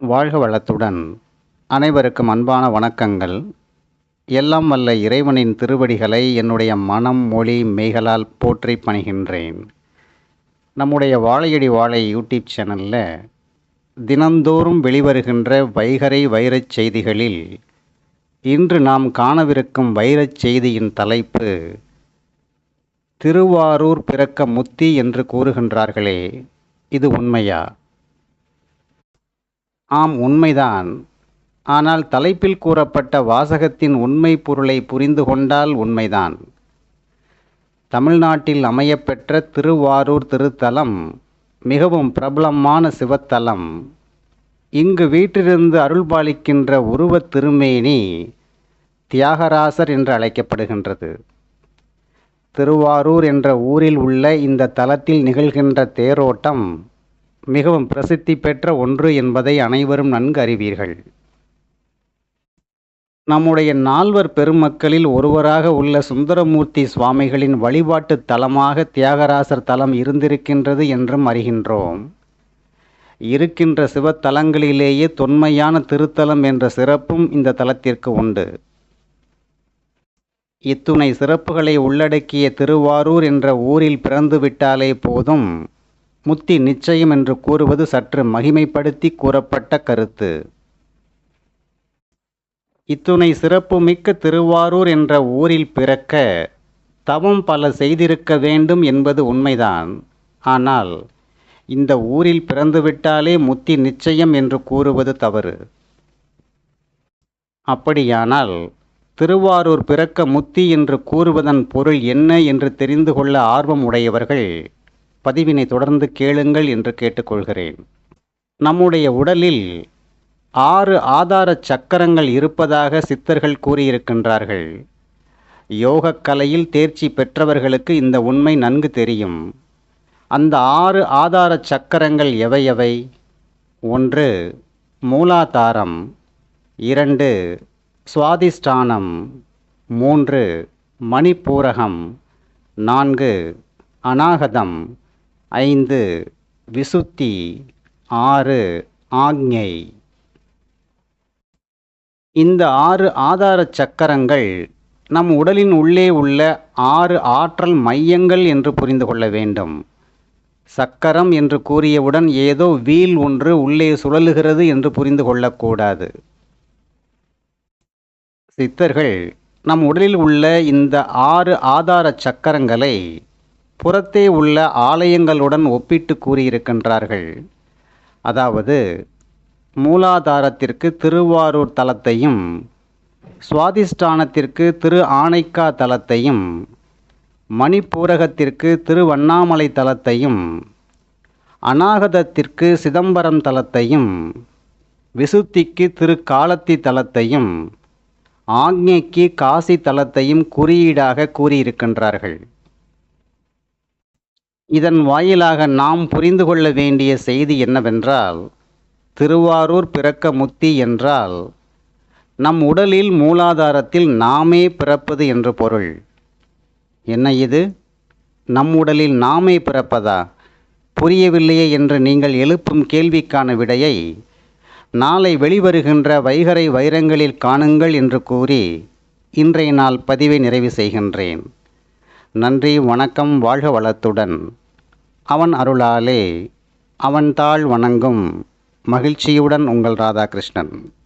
வாழ்க வளத்துடன். அனைவருக்கும் அன்பான வணக்கங்கள். எல்லாம் வல்ல இறைவனின் திருவடிகளை என்னுடைய மனம் மொழி மெய்களால் போற்றி பணிகின்றேன். நம்முடைய வாழையடி வாழை யூடியூப் சேனலில் தினந்தோறும் வெளிவருகின்ற வைகரை வைரச் செய்திகளில் இன்று நாம் காணவிருக்கும் வைரச் செய்தியின் தலைப்பு திருவாரூர் பிறக்க முத்தி என்று கூறுகின்றார்களே. இது உண்மையா? ஆம் உண்மைதான். ஆனால் தலைப்பில் கூறப்பட்ட வாசகத்தின் உண்மை பொருளை புரிந்து கொண்டால் உண்மைதான். தமிழ்நாட்டில் அமையப்பெற்ற திருவாரூர் திருத்தலம் மிகவும் பிரபலமான சிவத்தலம். இங்கு வீட்டிலிருந்து அருள்பாலிக்கின்ற உருவத் திருமேனி தியாகராசர் என்று அழைக்கப்படுகின்றது. திருவாரூர் என்ற ஊரில் உள்ள இந்த தலத்தில் நிகழ்கின்ற தேரோட்டம் மிகவும் பிரசித்தி பெற்ற ஒன்று என்பதை அனைவரும் நன்கு அறிவீர்கள். நம்முடைய நால்வர் பெருமக்களில் ஒருவராக உள்ள சுந்தரமூர்த்தி சுவாமிகளின் வழிபாட்டு தலமாக தியாகராசர் தலம் இருந்திருக்கின்றது என்றும் அறிகின்றோம். இருக்கின்ற சிவத்தலங்களிலேயே தொன்மையான திருத்தலம் என்ற சிறப்பும் இந்த தலத்திற்கு உண்டு. இத்துணை சிறப்புகளை உள்ளடக்கிய திருவாரூர் என்ற ஊரில் பிறந்துவிட்டாலே போதும். முத்தி நிச்சயம் என்று கூறுவது சற்று மகிமைப்படுத்தி கூறப்பட்ட கருத்து. இத்துணை சிறப்பு மிக்க திருவாரூர் என்ற ஊரில் பிறக்க தவம் பல செய்திருக்க வேண்டும் என்பது உண்மைதான். ஆனால் இந்த ஊரில் பிறந்துவிட்டாலே முத்தி நிச்சயம் என்று கூறுவது தவறு. அப்படியானால் திருவாரூர் பிறக்க முத்தி என்று கூறுவதன் பொருள் என்ன என்று தெரிந்து கொள்ள ஆர்வம் உடையவர்கள் பதிவினை தொடர்ந்து கேளுங்கள் என்று கேட்டுக்கொள்கிறேன். நம்முடைய உடலில் ஆறு ஆதார சக்கரங்கள் இருப்பதாக சித்தர்கள் கூறியிருக்கின்றார்கள். யோகக் கலையில் தேர்ச்சி பெற்றவர்களுக்கு இந்த உண்மை நன்கு தெரியும். அந்த ஆறு ஆதார சக்கரங்கள் எவையவை? ஒன்று மூலாதாரம். இரண்டு சுவாதிஷ்டானம். மூன்று மணிப்பூரகம். நான்கு அநாகதம். ஐந்து. விசுத்தி. ஆறு. ஆக்ஞை. இந்த ஆறு ஆதார சக்கரங்கள் நம் உடலின் உள்ளே உள்ள ஆறு ஆற்றல் மையங்கள் என்று புரிந்து கொள்ள வேண்டும். சக்கரம் என்று கூறியவுடன் ஏதோ வீல் ஒன்று உள்ளே சுழலுகிறது என்று புரிந்து கொள்ளக்கூடாது. சித்தர்கள் நம் உடலில் உள்ள இந்த ஆறு ஆதார சக்கரங்களை புறத்தே உள்ள ஆலயங்களுடன் ஒப்பிட்டு கூறியிருக்கின்றார்கள். அதாவது மூலாதாரத்திற்கு திருவாரூர் தலத்தையும் சுவாதிஷ்டானத்திற்கு திரு ஆனைக்கா தலத்தையும் மணிப்பூரகத்திற்கு திருவண்ணாமலை தலத்தையும் அநாகதத்திற்கு சிதம்பரம் தலத்தையும் விசுத்திக்கு திரு காலத்தி தலத்தையும் ஆக்ஞைக்கு காசி தலத்தையும் குறியீடாக கூறியிருக்கின்றார்கள். இதன் வாயிலாக நாம் புரிந்து கொள்ள வேண்டிய செய்தி என்னவென்றால் திருவாரூர் பிறக்க முத்தி என்றால் நம் உடலில் மூலாதாரத்தில் நாமே பிறப்பது என்று பொருள். என்ன இது? நம் உடலில் நாமே பிறப்பதா? புரியவில்லையே என்று நீங்கள் எழுப்பும் கேள்விக்கான விடையை நாளை வெளிவருகின்ற வைகரை வைரங்களில் காணுங்கள் என்று கூறி இன்றைய நாள் பதிவை நிறைவு செய்கின்றேன். நன்றி வணக்கம் வாழ்க வளத்துடன். அவன் அருளாலே அவன் தாள் வணங்கும் மகிழ்ச்சியுடன் உங்கள் ராதாகிருஷ்ணன்.